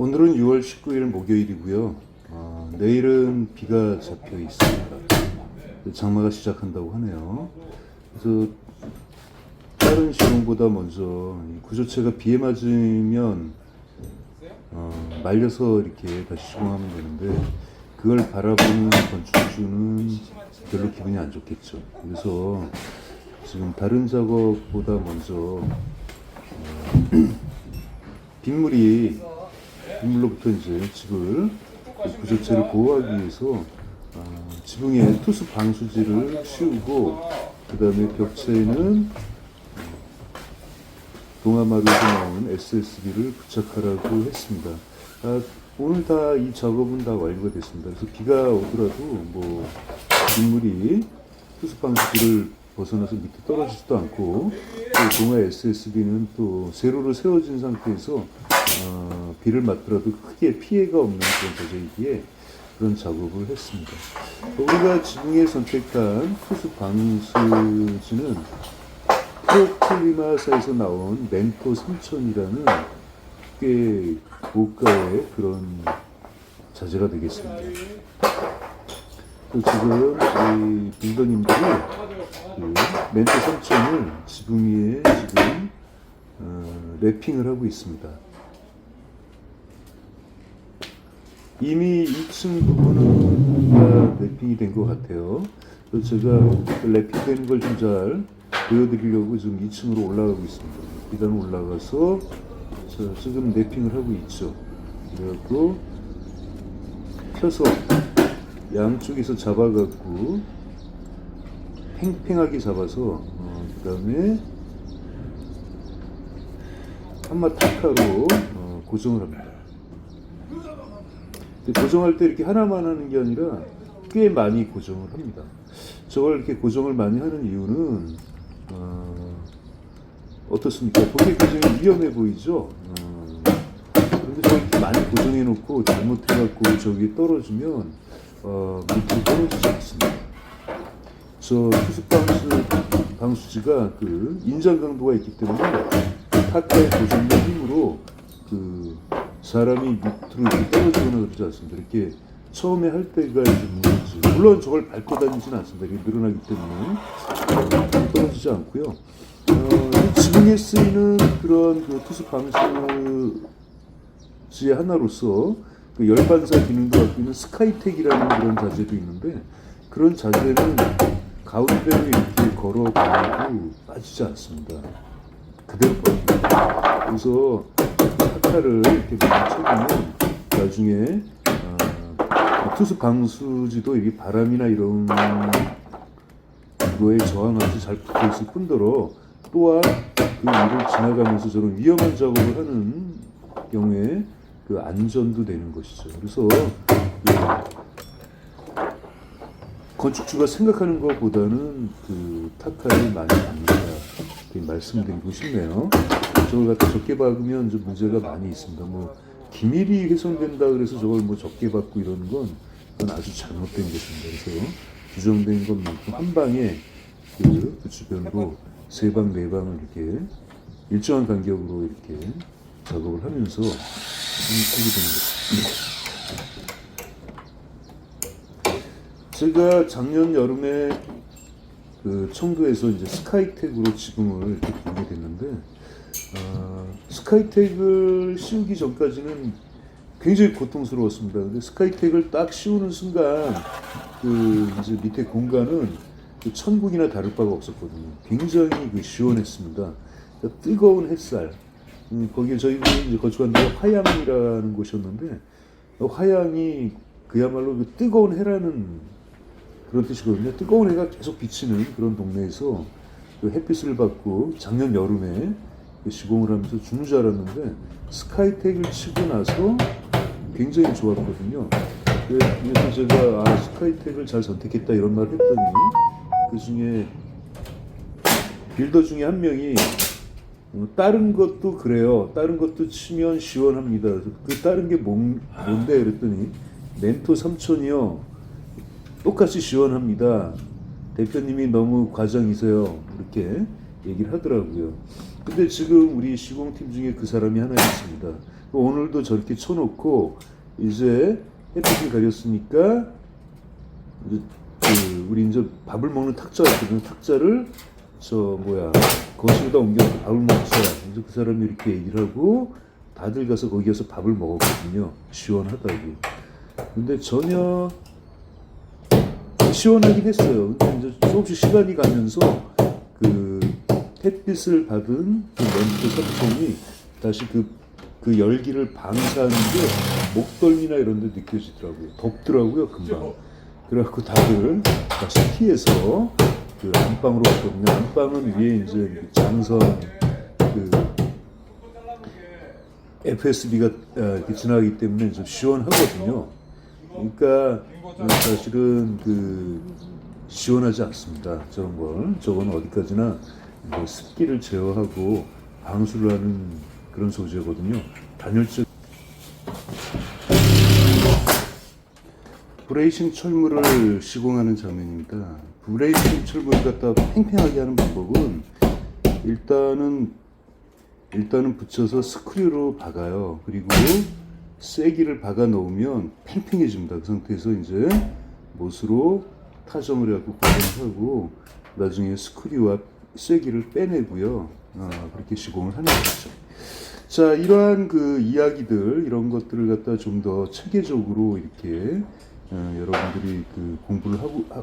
오늘은 6월 19일 목요일이고요. 어, 내일은 비가 잡혀 있습니다. 장마가 시작한다고 하네요. 그래서 다른 시공보다 먼저 이 구조체가 비에 맞으면 어, 말려서 이렇게 다시 시공하면 되는데 그걸 바라보는 건축주는 별로 기분이 안 좋겠죠. 그래서 지금 다른 작업보다 먼저 어, 빗물이 빗물로부터 이제 집을 구조체를 보호하기 위해서 어, 지붕에 투수 방수지를 씌우고 그 다음에 벽체에는 동아마루에서 나오는 SSB를 부착하라고 했습니다. 아, 오늘 다 이 작업은 다 완료가 됐습니다. 그래서 비가 오더라도 뭐 빗물이 투수 방수지를 벗어나서 밑에 떨어지지도 않고 또 동아 SSB는 또 세로로 세워진 상태에서 어, 비를 맞더라도 크게 피해가 없는 그런 자재이기에 그런 작업을 했습니다. 우리가 지붕에 선택한 투수 방수지는 프로클리마사에서 나온 멘토 3000이라는 꽤 고가의 그런 자재가 되겠습니다. 또 지금 이 빌더님들이 그 멘토 3000을 지붕 위에 지금 어, 랩핑을 하고 있습니다. 이미 2층 부분은 다 랩핑이 된 것 같아요. 그래서 제가 그 랩핑된 걸 좀 잘 보여드리려고 지금 2층으로 올라가고 있습니다. 일단 올라가서 자, 지금 랩핑을 하고 있죠. 그래갖고 펴서 양쪽에서 잡아갖고 팽팽하게 잡아서 어, 그 다음에 한마 타카로 어, 고정을 합니다. 고정할 때 이렇게 하나만 하는 게 아니라 꽤 많이 고정을 합니다. 저걸 이렇게 고정을 많이 하는 이유는 어, 어떻습니까? 보기에 굉장히 위험해 보이죠. 어, 그런데 저걸 이렇게 많이 고정해 놓고 잘못해갖고 저기 떨어지면 어, 밑으로 떨어지지 않습니다. 저 수습 방수 방수지가 그 인장 강도가 있기 때문에 타카의 고정된 힘으로 그 사람이 밑으로 떨어지거나 그러지 않습니다. 이렇게 처음에 할 때가 좀 문제지. 물론 저걸 밟고 다니지는 않습니다. 이게 늘어나기 때문에 어, 떨어지지 않고요. 어, 이 지붕에 쓰이는 그런 그 투수 방수지의 하나로서 그 열반사 기능도 갖고 있는 스카이텍이라는 그런 자재도 있는데 그런 자재는 가운데로 이렇게 걸어가도 빠지지 않습니다. 그대로 빠집니다. 그래서 타카를 이렇게 쳐주면 나중에 어, 투수 방수지도 이게 바람이나 이런 거에 저항하면서 잘 붙어 있을 뿐더러 또한 그 위를 지나가면서 저런 위험한 작업을 하는 경우에 그 안전도 되는 것이죠. 그래서 그 건축주가 생각하는 것보다는 그 타카를 많이 이렇게 말씀드리고 싶네요. 저걸 갖다 적게 박으면 좀 문제가 많이 있습니다. 뭐 기밀이 훼손된다 그래서 저걸 뭐 적게 받고 이러는 건 그건 아주 잘못된 것입니다. 그래서 규정된 것만큼 한 방에 그, 그 주변으로 세 방, 네 방을 이렇게 일정한 간격으로 이렇게 작업을 하면서 하게 됩니다. 제가 작년 여름에 그 청도에서 이제 스카이텍으로 지붕을 이렇게 보게 됐는데 어, 스카이텍을 씌우기 전까지는 굉장히 고통스러웠습니다. 근데 스카이텍을 딱 씌우는 순간 그 이제 밑에 공간은 그 천국이나 다를 바가 없었거든요. 굉장히 그 시원했습니다. 그러니까 뜨거운 햇살. 음, 거기에 저희가 이제 거주한 데가 화양이라는 곳이었는데 어, 화양이 그야말로 그 뜨거운 해라는 그런 뜻이거든요. 뜨거운 해가 계속 비치는 그런 동네에서 그 햇빛을 받고 작년 여름에 그 시공을 하면서 줄 알았는데 스카이텍을 치고 나서 굉장히 좋았거든요. 그- 그래서 제가 아, 스카이텍을 잘 선택했다 이런 말을 했더니 그 중에 빌더 중에 한 명이 어, 다른 것도 그래요. 다른 것도 치면 시원합니다. 그 다른 게 뭔, 뭔데? 그랬더니 멘토 3000이요. 똑같이 시원합니다. 대표님이 너무 과장이세요. 이렇게 얘기를 하더라고요. 근데 지금 우리 시공팀 중에 그 사람이 하나 있습니다. 오늘도 저렇게 쳐놓고 이제 햇빛을 가렸으니까 이제 그 우리 이제 밥을 먹는 탁자가 있거든요. 탁자를 저 뭐야 거실에다 옮겨서 밥을 먹자. 이제 그 사람이 이렇게 얘기를 하고 다들 가서 거기 가서 밥을 먹었거든요. 시원하다고. 근데 전혀 시원하긴 했어요. 근데 이제 조금씩 시간이 가면서 그 햇빛을 받은 그 렌트 석청이 다시 그, 그 열기를 방사하는 게 목덜미나 이런 데 느껴지더라고요. 덥더라고요, 금방. 그래갖고 다들 다시 피해서 그 안방으로 갔거든요. 안방은 위에 이제 장선 그 FSB가 이렇게 지나가기 때문에 좀 시원하거든요. 그러니까 사실은 그 시원하지 않습니다. 저런 걸 저건 어디까지나 뭐 습기를 제어하고 방수를 하는 그런 소재거든요. 단열재 브레이싱 철물을 시공하는 장면입니다. 브레이싱 철물을 갖다 팽팽하게 하는 방법은 일단은 일단은 붙여서 스크류로 박아요. 그리고 쐐기를 박아 놓으면 팽팽해집니다. 그 상태에서 이제 못으로 타정을 해갖고 고정하고 나중에 스크류와 쐐기를 빼내고요. 아, 그렇게 시공을 하는 거죠. 자, 이러한 그 이야기들 이런 것들을 갖다 좀 더 체계적으로 이렇게 어, 여러분들이 그 공부를 하고 하,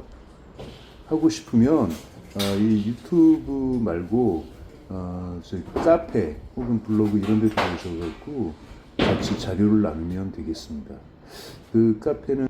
하고 싶으면 아, 이 유튜브 말고 어, 카페 혹은 블로그 이런 데 들어오셔갖고 같이 자료를 나누면 되겠습니다. 그 카페는